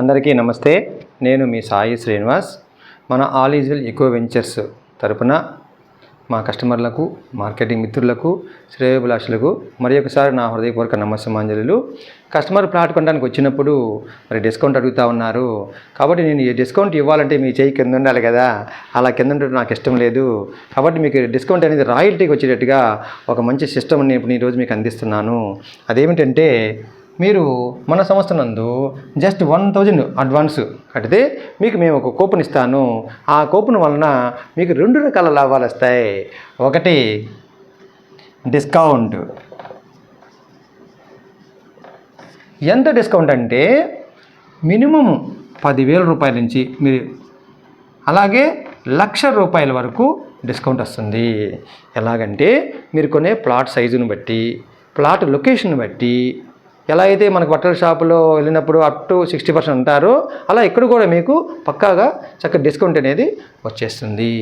అందరికీ నమస్తే. నేను మీ సాయి శ్రీనివాస్. మన ఆల్ ఈజ్వెల్ ఎక్కువ ఎకో వెంచర్స్ తరపున మా కస్టమర్లకు మార్కెటింగ్ మిత్రులకు శ్రేయోభిలాషులకు మరి ఒకసారి నా హృదయపూర్వక నమస్సమాంజలు కస్టమర్ ప్లాట్ కొనడానికి వచ్చినప్పుడు మరి డిస్కౌంట్ అడుగుతూ ఉన్నారు. కాబట్టి నేను ఈ డిస్కౌంట్ ఇవ్వాలంటే మీ చేయి కింద ఉండాలి కదా. అలా కింద ఉండడం నాకు ఇష్టం లేదు. కాబట్టి మీకు డిస్కౌంట్ అనేది రాయల్టీకి వచ్చేటట్టుగా ఒక మంచి సిస్టమ్ నేను ఈరోజు మీకు అందిస్తున్నాను. అదేమిటంటే మీరు మన సంస్థ నందు జస్ట్ వన్ థౌజండ్ అడ్వాన్స్ కడితే మీకు మేము ఒక కూపన్ ఇస్తాను. ఆ కూపన్ వలన మీకు రెండు రకాల లాభాలు వస్తాయి. ఒకటి డిస్కౌంట్ ఎంత డిస్కౌంట్ అంటే మినిమం పదివేల రూపాయల నుంచి మీరు అలాగే లక్ష రూపాయల వరకు డిస్కౌంట్ వస్తుంది. ఎలాగంటే మీరు కొనే ప్లాట్ సైజును బట్టి ప్లాట్ లొకేషన్ బట్టి ఎలా అయితే మనకు బట్టల షాపులో వెళ్ళినప్పుడు అప్ టు సిక్స్టీ పర్సెంట్ ఉంటారో అలా ఇక్కడ కూడా మీకు పక్కాగా చక్కటి డిస్కౌంట్ అనేది వచ్చేస్తుంది.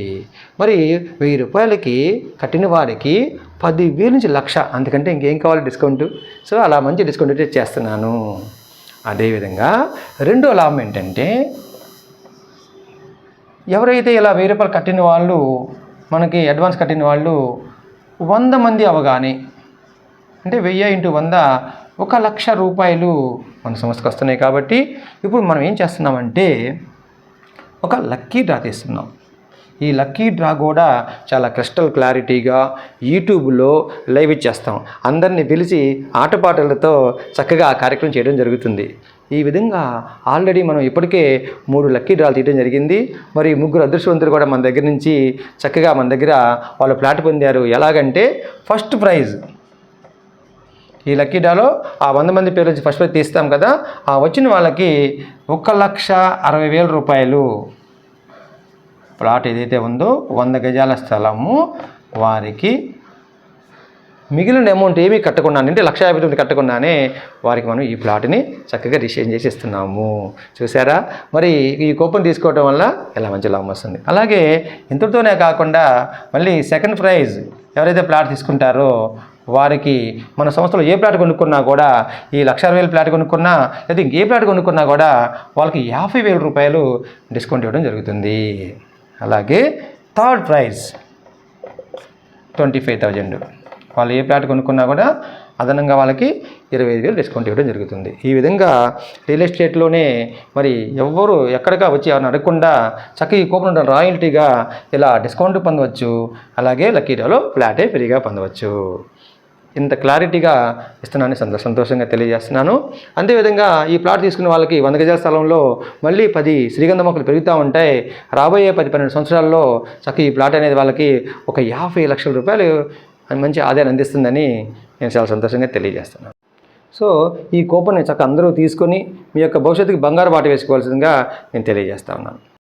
మరి వెయ్యి రూపాయలకి కట్టిన వారికి పదివేల నుంచి లక్ష అందుకంటే ఇంకేం కావాలి డిస్కౌంట్ సో అలా మంచి డిస్కౌంట్ అయితే చేస్తున్నాను. అదేవిధంగా రెండో లాభం ఏంటంటే ఎవరైతే ఇలా వెయ్యి రూపాయలు కట్టిన వాళ్ళు మనకి అడ్వాన్స్ కట్టిన వాళ్ళు వంద మంది అవగానే అంటే వెయ్యి ఇంటూ వంద ఒక లక్ష రూపాయలు మన సంస్థకు వస్తున్నాయి కాబట్టి ఇప్పుడు మనం ఏం చేస్తున్నామంటే ఒక లక్కీ డ్రా తీస్తున్నాం. ఈ లక్కీ డ్రా కూడా చాలా క్రిస్టల్ క్లారిటీగా యూట్యూబ్లో లైవ్ ఇచ్చేస్తాం. అందరినీ పిలిచి ఆటపాటలతో చక్కగా ఆ కార్యక్రమం చేయడం జరుగుతుంది. ఈ విధంగా ఆల్రెడీ మనం ఇప్పటికే మూడు లక్కీ డ్రాలు తీయడం జరిగింది. మరి ముగ్గురు అదృష్టవంతులు కూడా మన దగ్గర నుంచి చక్కగా మన దగ్గర వాళ్ళు ఫ్లాట్ పొందారు. ఎలాగంటే ఫస్ట్ ప్రైజ్ ఈ లక్కీ డాలో ఆ వంద మంది పేరు నుంచి ఫస్ట్ ప్రైజ్ తీస్తాం కదా ఆ వచ్చిన వాళ్ళకి ఒక లక్ష అరవై వేల రూపాయలు. ప్లాట్ ఏదైతే ఉందో వంద గజాల స్థలము వారికి మిగిలిన అమౌంట్ ఏమీ కట్టకుండా అంటే లక్ష యాభై తొమ్మిది కట్టకుండానే వారికి మనం ఈ ప్లాట్ని చక్కగా రిజిస్ట్రేషన్ చేసి ఇస్తున్నాము చూసారా మరి ఈ కూపన్ తీసుకోవడం వల్ల ఇలా మంచి లాభం వస్తుంది? అలాగే ఇంతటితోనే కాకుండా మళ్ళీ సెకండ్ ప్రైజ్ ఎవరైతే ప్లాట్ తీసుకుంటారో వారికి మన సంస్థలో ఏ ప్లాట్ కొనుక్కున్నా కూడా ఈ లక్ష అరవై వేలు ప్లాట్ కొనుక్కున్నా లేదా ఏ ప్లాట్ కొనుక్కున్నా కూడా వాళ్ళకి యాభై వేల రూపాయలు డిస్కౌంట్ ఇవ్వడం జరుగుతుంది. అలాగే third prize twenty five thousand. వాళ్ళు ఏ ప్లాట్ కొనుక్కున్నా కూడా అదనంగా వాళ్ళకి ఇరవై ఐదు వేలు డిస్కౌంట్ ఇవ్వడం జరుగుతుంది. ఈ విధంగా రియల్ ఎస్టేట్లోనే మరి ఎవ్వరు ఎక్కడికా వచ్చి ఎవరిని అడగకుండా చక్కగా ఈ కూపన్ రాయల్టీగా ఇలా డిస్కౌంట్ పొందవచ్చు. అలాగే లక్కీడాలో ఫ్లాటే ఫ్రీగా పొందవచ్చు. ఇంత క్లారిటీగా ఇస్తున్నానని సంతో సంతోషంగా తెలియజేస్తున్నాను. అంతేవిధంగా ఈ ప్లాట్ తీసుకున్న వాళ్ళకి వంద గజాల స్థలంలో మళ్ళీ పది శ్రీగంధ మొక్కలు పెరుగుతూ ఉంటాయి. రాబోయే పది పన్నెండు సంవత్సరాల్లో చక్క ఈ ప్లాట్ అనేది వాళ్ళకి ఒక యాభై లక్షల రూపాయలు మంచి ఆదాయాన్ని అందిస్తుందని నేను చాలా సంతోషంగా తెలియజేస్తున్నాను. సో ఈ కూపన్ని చక్క అందరూ తీసుకొని మీ యొక్క భవిష్యత్తుకి బంగారు బాట వేసుకోవాల్సిందిగా నేను తెలియజేస్తా ఉన్నాను.